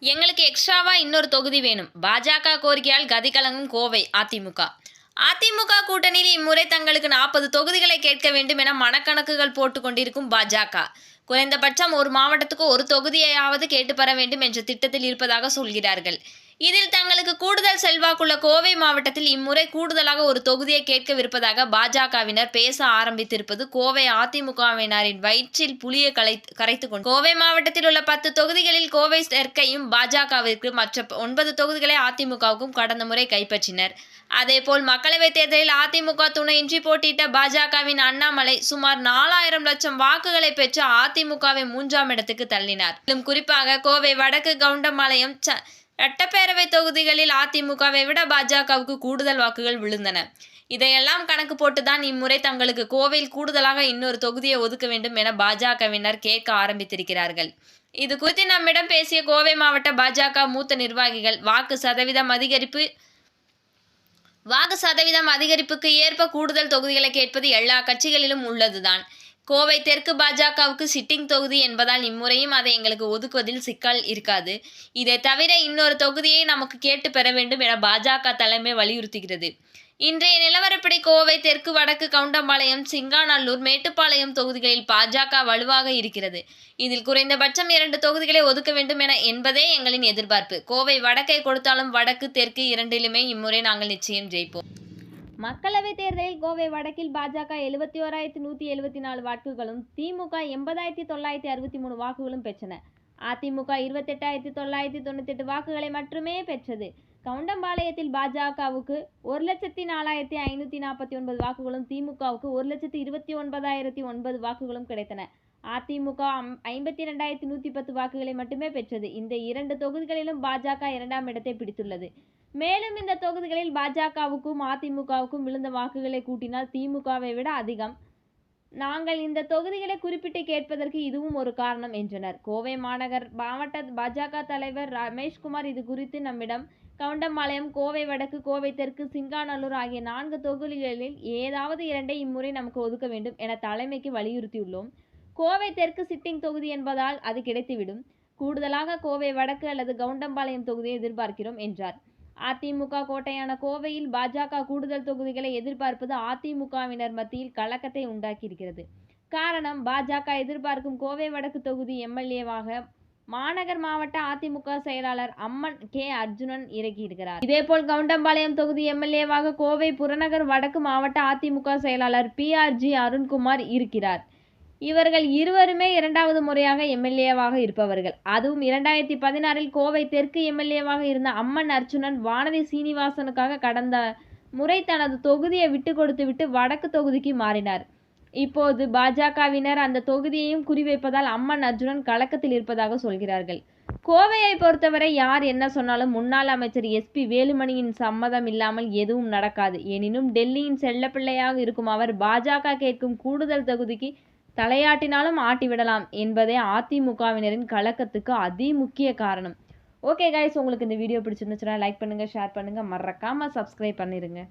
எங்களுக்கு எக்ஸ்ட்ராவாக இன்னொரு தொகுதி வேணும். பாஜக கோரிக்கையால் கதி கலங்கும் கோவை அதிமுக. அதிமுக கூட்டணியில் இம்முறை தங்களுக்கு நாற்பது தொகுதிகளை கேட்க வேண்டும் என மனக்கணக்குகள் போட்டு கொண்டிருக்கும் பாஜக. குறைந்தபட்சம் ஒரு மாவட்டத்துக்கு ஒரு தொகுதியையாவது கேட்டு பெற வேண்டும் என்ற திட்டத்தில் இருப்பதாக சொல்கிறார்கள். இதில் தங்களுக்கு கூடுதல் செல்வாக்குள்ள கோவை மாவட்டத்தில் இம்முறை கூடுதலாக ஒரு தொகுதியை கேட்கவிருப்பதாக பாஜகவினர் பேச ஆரம்பித்திருப்பது கோவை அதிமுகவினரின் வயிற்றில் புளியை கலை கரைத்து கொண்டு. கோவை மாவட்டத்தில் உள்ள பத்து தொகுதிகளில் கோவை தெற்கையும் பாஜகவிற்கு மற்ற ஒன்பது தொகுதிகளை அதிமுகவுக்கும் கடந்த முறை கைப்பற்றினர். அதேபோல் மக்களவைத் தேர்தலில் அதிமுக துணையின்றி போட்டியிட்ட பாஜகவின் அண்ணாமலை சுமார் நாலாயிரம் லட்சம் வாக்குகளை பெற்று அதிமுகவை மூன்றாம் இடத்துக்கு தள்ளினார். மேலும் குறிப்பாக கோவை வடக்கு கவுண்டம்பாளையம் ச சட்டப்பேரவை தொகுதிகளில் அதிமுகவை விட பாஜகவுக்கு கூடுதல் வாக்குகள் விழுந்தன. இதையெல்லாம் கணக்கு போட்டுதான் இம்முறை தங்களுக்கு கோவையில் கூடுதலாக இன்னொரு தொகுதியை ஒதுக்க வேண்டும் என பாஜகவினர் கேட்க ஆரம்பித்திருக்கிறார்கள். இது குறித்து நம்மிடம் பேசிய கோவை மாவட்ட பாஜக மூத்த நிர்வாகிகள் வாக்கு சதவீதம் அதிகரிப்பு வாக்கு சதவீதம் அதிகரிப்புக்கு ஏற்ப கூடுதல் தொகுதிகளை கேட்பது எல்லா கட்சிகளிலும் உள்ளதுதான். கோவை தெற்கு பாஜகவுக்கு சிட்டிங் தொகுதி என்பதால் இம்முறையும் அதை எங்களுக்கு ஒதுக்குவதில் சிக்கல் இருக்காது. இதை தவிர இன்னொரு தொகுதியை நமக்கு கேட்டு பெற வேண்டும் என பாஜக தலைமை வலியுறுத்துகிறது. இன்றைய நிலவரப்படி கோவை தெற்கு வடக்கு கவுண்டம்பாளையம் சிங்காநல்லூர் மேட்டுப்பாளையம் தொகுதிகளில் பாஜக வலுவாக இருக்கிறது. இதில் குறைந்தபட்சம் இரண்டு தொகுதிகளை ஒதுக்க வேண்டும் என என்பதே எங்களின் எதிர்பார்ப்பு. கோவை வடக்கை கொடுத்தாலும் வடக்கு தெற்கு இரண்டிலுமே இம்முறை நாங்கள் நிச்சயம் ஜெயிப்போம். மக்களவைத் தேர்தலில் கோவை வடக்கில் பாஜக எழுபத்தி ஓராயிரத்தி நூற்றி எழுபத்தி நாலு வாக்குகளும் திமுக எண்பதாயிரத்தி தொள்ளாயிரத்தி அறுபத்தி மூணு வாக்குகளும் பெற்றன. அதிமுக இருபத்தெட்டாயிரத்தி தொள்ளாயிரத்தி தொண்ணூத்தெட்டு வாக்குகளை மட்டுமே பெற்றது. கவுண்டம்பாளையத்தில் பாஜகவுக்கு ஒரு லட்சத்தி நாலாயிரத்தி ஐநூற்றி நாற்பத்தி ஒன்பது வாக்குகளும் திமுகவுக்கு ஒரு லட்சத்தி இருபத்தி ஒன்பதாயிரத்தி ஒன்பது வாக்குகளும் கிடைத்தன. அதிமுக ஐம்பத்தி ரெண்டாயிரத்தி நூற்றி பத்து வாக்குகளை மட்டுமே பெற்றது. இந்த இரண்டு தொகுதிகளிலும் பாஜக இரண்டாம் இடத்தை பிடித்துள்ளது. மேலும் இந்த தொகுதிகளில் பாஜகவுக்கும் அதிமுகவுக்கும் விழுந்த வாக்குகளை கூட்டினால் திமுகவை விட அதிகம். நாங்கள் இந்த தொகுதிகளை குறிப்பிட்டு கேட்பதற்கு இதுவும் ஒரு காரணம் என்றனர். கோவை மாநகர் மாவட்ட பாஜக தலைவர் ரமேஷ்குமார் இது குறித்து நம்மிடம் கவுண்டம்பாளையம் கோவை வடக்கு கோவை தெற்கு சிங்காநல்லூர் ஆகிய நான்கு தொகுதிகளில் ஏதாவது இரண்டை இம்முறை நமக்கு ஒதுக்க வேண்டும் என தலைமைக்கு வலியுறுத்தியுள்ளோம். கோவை தெற்கு சிட்டிங் தொகுதி என்பதால் அது கிடைத்துவிடும். கூடுதலாக கோவை வடக்கு அல்லது கவுண்டம்பாளையம் தொகுதியை எதிர்பார்க்கிறோம் என்றார். அதிமுக கோட்டையான கோவையில் பாஜக கூடுதல் தொகுதிகளை எதிர்பார்ப்பது அதிமுகவினர் மத்தியில் கலக்கத்தை உண்டாக்கியிருக்கிறது. காரணம் பாஜக எதிர்பார்க்கும் கோவை வடக்கு தொகுதி எம்எல்ஏவாக மாநகர் மாவட்ட அதிமுக செயலாளர் அம்மன் கே. அர்ஜுனன் இறக்கியிருக்கிறார் இதேபோல் கவுண்டம்பாளையம் தொகுதி எம்எல்ஏவாக கோவை புறநகர் வடக்கு மாவட்ட அதிமுக செயலாளர் பிஆர்ஜி அருண்குமார் இருக்கிறார். இவர்கள் இருவருமே இரண்டாவது முறையாக எம்எல்ஏவாக இருப்பவர்கள். அதுவும் இரண்டாயிரத்தி பதினாறில் கோவை தெற்கு எம்எல்ஏவாக இருந்த அம்மன் அர்ச்சுனன் வானதி சீனிவாசனுக்காக கடந்த முறை தனது தொகுதியை விட்டு கொடுத்துவிட்டு வடக்கு தொகுதிக்கு மாறினார். இப்போது பாஜகவினர் அந்த தொகுதியையும் குறிவைப்பதால் அம்மன் அர்ஜுனன் கலக்கத்தில் இருப்பதாக சொல்கிறார்கள். கோவையை பொறுத்தவரை யார் என்ன சொன்னாலும் முன்னாள் அமைச்சர் எஸ்பி வேலுமணியின் சம்மதம் இல்லாமல் எதுவும் நடக்காது. எனினும் டெல்லியின் செல்லப்பிள்ளையாக இருக்கும் அவர் பாஜக கேட்கும் கூடுதல் தொகுதிக்கு தலையாட்டினாலும் ஆட்டி விடலாம் என்பதே அதிமுகவினரின் கலக்கத்துக்கு அதி முக்கிய காரணம். ஓகே கைஸ் உங்களுக்கு இந்த வீடியோ பிடிச்சிருந்துச்சுன்னா லைக் பண்ணுங்கள் ஷேர் பண்ணுங்கள் மறக்காமல் சப்ஸ்கிரைப் பண்ணிடுங்க